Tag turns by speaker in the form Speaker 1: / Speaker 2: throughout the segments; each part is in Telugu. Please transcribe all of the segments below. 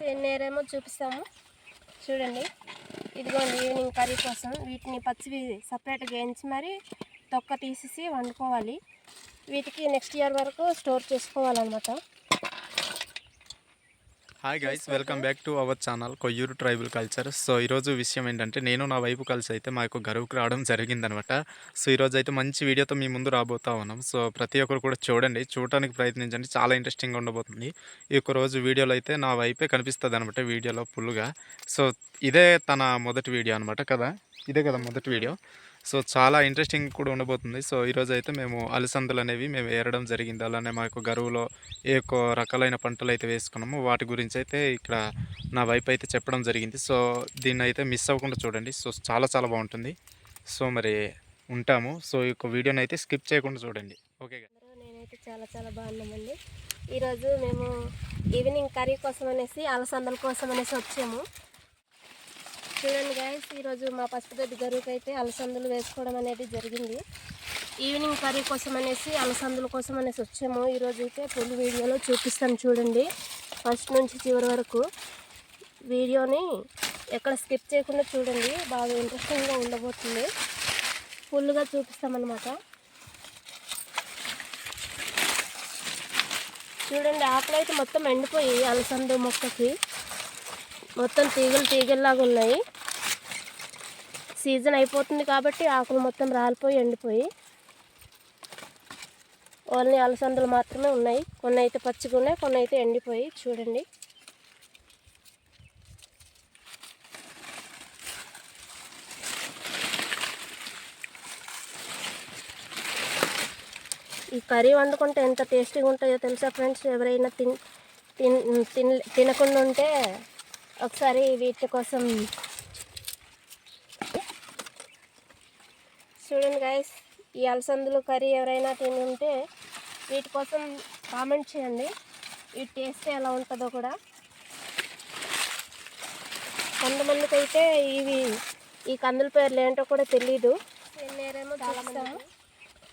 Speaker 1: నేరేమో చూపిస్తాము. చూడండి. ఇదిగోండి ఈవినింగ్ కర్రీ కోసం వీటిని పచ్చివి సపరేట్గా వేయించి మరి తొక్క తీసేసి వండుకోవాలి. వీటికి నెక్స్ట్ ఇయర్ వరకు స్టోర్ చేసుకోవాలన్నమాట.
Speaker 2: Hi guys welcome back to our channel Koyyuru tribal culture so ఈరోజు విషయం ఏంటంటే నేను నా వైపు కలిసి అయితే మా యొక్క గరువుకు రావడం జరిగిందనమాట. సో ఈరోజు అయితే మంచి వీడియోతో మీ ముందు రాబోతా ఉన్నాం. సో ప్రతి ఒక్కరు కూడా చూడండి చూడడానికి ప్రయత్నించండి. చాలా ఇంట్రెస్టింగ్గా ఉండబోతుంది. ఈ యొక్క రోజు వీడియోలో అయితే నా వైపే కనిపిస్తుంది అనమాట వీడియోలో ఫుల్గా సో ఇదే తన మొదటి వీడియో అనమాట కదా? ఇదే కదా మొదటి వీడియో. సో చాలా ఇంట్రెస్టింగ్ కూడా ఉండబోతుంది. సో ఈరోజు అయితే మేము అలసందలు అనేవి మేము ఏరడం జరిగింది. అలానే మా యొక్క గరువులో ఏ రకాలైన పంటలు అయితే వేసుకున్నాము వాటి గురించి అయితే ఇక్కడ నా వైపు అయితే చెప్పడం జరిగింది. సో దీన్ని అయితే మిస్ అవ్వకుండా చూడండి. సో చాలా చాలా బాగుంటుంది. సో మరి ఉంటాము. సో ఈ యొక్క వీడియోని అయితే స్కిప్ చేయకుండా చూడండి. ఓకే
Speaker 1: నేనైతే చాలా చాలా బాగున్నామండి. ఈరోజు మేము ఈవినింగ్ కర్రీ కోసం అనేసి అలసందల కోసం అనేసి వచ్చాము. చూడండి గాయస్ ఈరోజు మా పసుపుదొడ్డి గరువుకి అయితే అలసందలు వేసుకోవడం అనేది జరిగింది. ఈవినింగ్ కర్రీ కోసం అనేసి అలసందల కోసం అనేసి వచ్చాము. ఈరోజు అయితే ఫుల్ వీడియోలో చూపిస్తాను చూడండి. ఫస్ట్ నుంచి చివరి వరకు వీడియోని ఎక్కడ స్కిప్ చేయకుండా చూడండి. బాగా ఇంట్రెస్టింగ్గా ఉండబోతుంది. ఫుల్గా చూపిస్తామన్నమాట. చూడండి ఆకులు అయితే మొత్తం ఎండిపోయి అలసంద మొక్కకి. మొత్తం తీగలు తీగల్లాగా ఉన్నాయి. సీజన్ అయిపోతుంది కాబట్టి ఆకులు మొత్తం రాలిపోయి ఎండిపోయి ఓన్లీ అలసందలు మాత్రమే ఉన్నాయి. కొన్ని అయితే పచ్చిగా ఉన్నాయి కొన్ని అయితే ఎండిపోయి చూడండి. ఈ కర్రీ వండుకుంటే ఎంత టేస్టీగా ఉంటుందో తెలుసా ఫ్రెండ్స్? ఎవరైనా తిన్ తిన్ తిన్ తినకుండా ఉంటే ఒకసారి వీటి కోసం చూడండి గాయస్ ఈ అలసందులు కర్రీ ఎవరైనా తిని ఉంటే వీటి కోసం కామెంట్ చేయండి. ఈ టేస్ట్ ఎలా ఉంటుందో కూడా. కొంతమందికి అయితే ఇవి ఈ కందుల పేర్లు ఏంటో కూడా తెలీదు. నేరేమో చూస్తాము.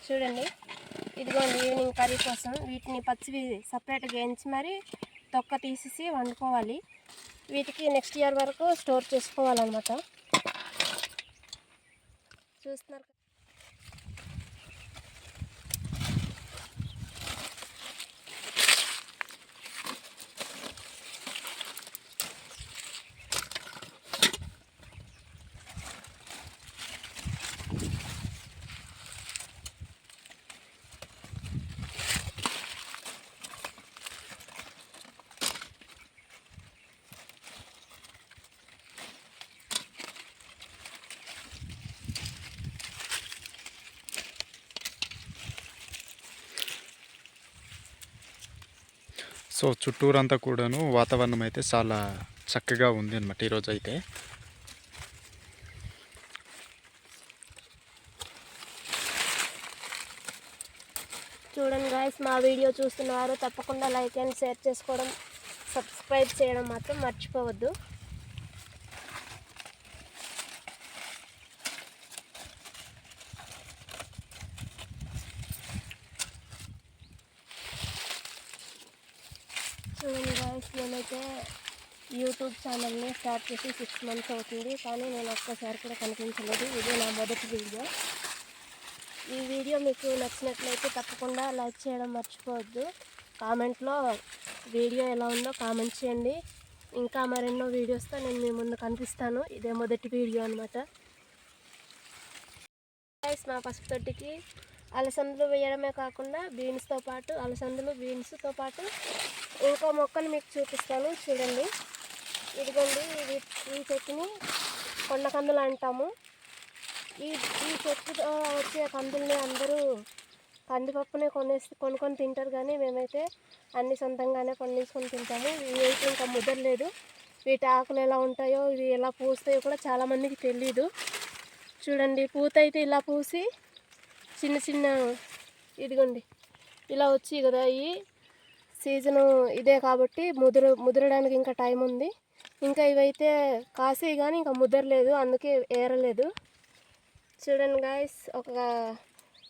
Speaker 1: చూడండి. ఇదిగోండి ఈవినింగ్ కర్రీ కోసం వీటిని పచ్చివి సపరేట్గా వేయించి మరి తొక్క తీసేసి వండుకోవాలి. వీటికి నెక్స్ట్ ఇయర్ వరకు స్టోర్ చేసుకోవాలన్నమాట. చూస్తున్నారు కదా.
Speaker 2: సో చుట్టూరంతా కూడాను వాతావరణం అయితే చాలా చక్కగా ఉంది అనమాట ఈరోజు అయితే
Speaker 1: చూడండి గాయస్ మా వీడియో చూస్తున్నారు. తప్పకుండా లైక్ అండ్ షేర్ చేసుకోవడం సబ్స్క్రైబ్ చేయడం మాత్రం మర్చిపోవద్దు చూడండి అయితే నేనైతే యూట్యూబ్ ఛానల్ని స్టార్ట్ చేసి సిక్స్ మంత్స్ అవుతుంది కానీ నేను ఒక్కసారి కూడా కనిపించలేదు. ఇది నా మొదటి వీడియో. ఈ వీడియో మీకు నచ్చినట్లయితే తప్పకుండా లైక్ చేయడం మర్చిపోవద్దు. కామెంట్లో వీడియో ఎలా ఉందో కామెంట్ చేయండి. ఇంకా మరెన్నో వీడియోస్తో నేను మీ ముందు కనిపిస్తాను. ఇదే మొదటి వీడియో అనమాట మా పసుపు తొట్టికి అలసందులు వేయడమే కాకుండా బీన్స్తో పాటు అలసందులు బీన్స్తో పాటు ఇంకో మొక్కను మీకు చూపిస్తాను చూడండి. ఇదిగోండి ఇది ఈ చెట్టుని కొండ కందులు అంటాము. ఈ ఈ చెట్టుతో వచ్చే కందుల్ని అందరూ కందిపప్పునే కొనేసి కొనుక్కొని తింటారు కానీ మేమైతే అన్ని సొంతంగానే పండించుకొని తింటాము. ఇవి ఇంకా ముదరలేదు. వీటి ఆకులు ఎలా ఉంటాయో ఇవి ఎలా పూస్తాయో కూడా చాలామందికి తెలియదు చూడండి పూత అయితే ఇలా పూసి చిన్న చిన్న ఇదిగోండి. ఇలా వచ్చి కదా ఈ సీజను ఇదే కాబట్టి ముదురు ముదరడానికి ఇంకా టైం ఉంది. ఇంకా ఇవైతే కాసే కానీ ఇంకా ముదరలేదు అందుకే ఏరలేదు. చూడండి గాయస్ ఒక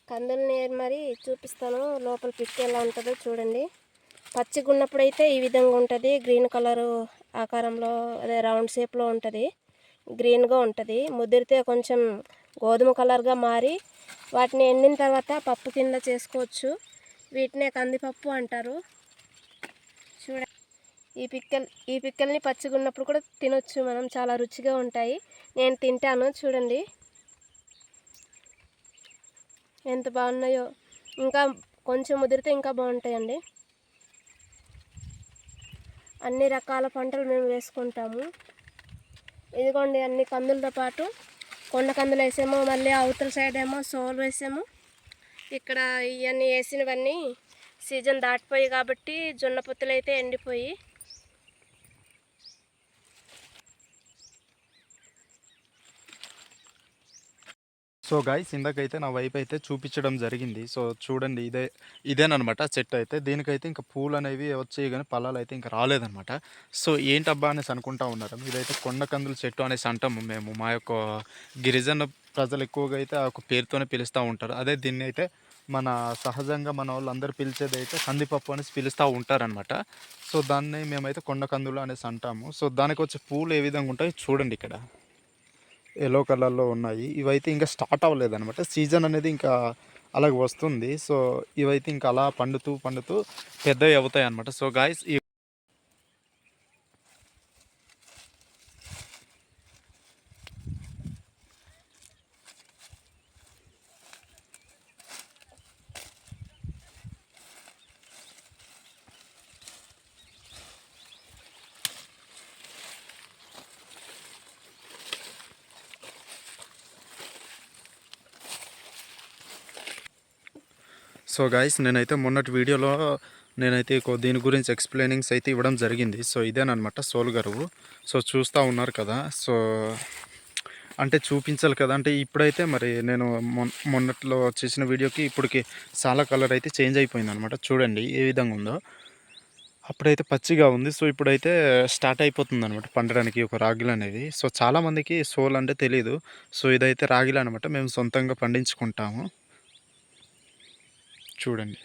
Speaker 1: కందులని మరి చూపిస్తాను. లోపల పిక్ ఎలా ఉంటుందో చూడండి. పచ్చిగా ఉన్నప్పుడైతే ఈ విధంగా ఉంటుంది. గ్రీన్ కలరు ఆకారంలో అదే రౌండ్ షేప్లో ఉంటుంది. గ్రీన్గా ఉంటుంది. ముదిరితే కొంచెం గోధుమ కలర్గా మారి వాటిని ఎండిన తర్వాత పప్పు కింద చేసుకోవచ్చు. వీటినే కందిపప్పు అంటారు. చూడ ఈ పిక్కల్ ఈ పిక్కల్ని పచ్చిగా ఉన్నప్పుడు కూడా తినొచ్చు. మనం చాలా రుచిగా ఉంటాయి. నేను తింటాను. చూడండి. ఎంత బాగున్నాయో. ఇంకా కొంచెం ముదిరితే ఇంకా బాగుంటాయండి. అన్ని రకాల పంటలు మేము వేసుకుంటాము. ఇదిగోండి అన్ని కందులతో పాటు కొండ కందులు వేసాము మళ్ళీ అవతల సైడ్ ఏమో సోలు వేసాము. ఇక్కడ ఇవన్నీ వేసినవన్నీ సీజన్ దాటిపోయి కాబట్టి జొన్న పొత్తులు అయితే ఎండిపోయి
Speaker 2: సో గాయస్ ఇందాకైతే నా వైపు అయితే చూపించడం జరిగింది. సో చూడండి ఇదే ఇదేనమాట చెట్టు అయితే. దీనికైతే ఇంకా పూలు అనేవి వచ్చాయి కానీ పళ్ళాలు అయితే ఇంకా రాలేదనమాట సో ఏంటబ్బా అనేసి అనుకుంటా ఉన్నారు? ఇదైతే కొండ కందుల చెట్టు అనేసి అంటాము మేము. మా యొక్క గిరిజన ప్రజలు ఎక్కువగా అయితే ఆ యొక్క పేరుతోనే పిలుస్తూ ఉంటారు. అదే దీన్ని అయితే మన సహజంగా మన వాళ్ళందరూ పిలిచేది అయితే కందిపప్పు అనేసి పిలుస్తూ ఉంటారనమాట సో దాన్ని మేమైతే కొండ కందులు అనేసి అంటాము. సో దానికి వచ్చే పూలు ఏ విధంగా ఉంటాయి చూడండి ఇక్కడ. ఎల్లో కలర్లో ఉన్నాయి. ఇవైతే ఇంకా స్టార్ట్ అవ్వలేదు అనమాట సీజన్ అనేది ఇంకా అలాగ వస్తుంది. సో ఇవైతే ఇంకా అలా పండుతూ పండుతూ పెద్దవి అవుతాయి అనమాట సో గాయస్ సో గాయస్ నేనైతే మొన్నటి వీడియోలో నేనైతే దీని గురించి ఎక్స్ప్లెయినింగ్స్ అయితే ఇవ్వడం జరిగింది. సో ఇదేనమాట సోల్ గరువు. సో చూస్తూ ఉన్నారు కదా. సో అంటే చూపించాలి కదా. అంటే ఇప్పుడైతే మరి నేను మొన్నట్లో చేసిన వీడియోకి ఇప్పటికి చాలా కలర్ అయితే చేంజ్ అయిపోయింది అనమాట చూడండి ఏ విధంగా ఉందో. అప్పుడైతే పచ్చిగా ఉంది. సో ఇప్పుడైతే స్టార్ట్ అయిపోతుంది అనమాట పండడానికి ఒక రాగిలు అనేది సో చాలామందికి సోల్ అంటే తెలియదు సో ఇదైతే రాగిలు అనమాట మేము సొంతంగా పండించుకుంటాము. చూడండి.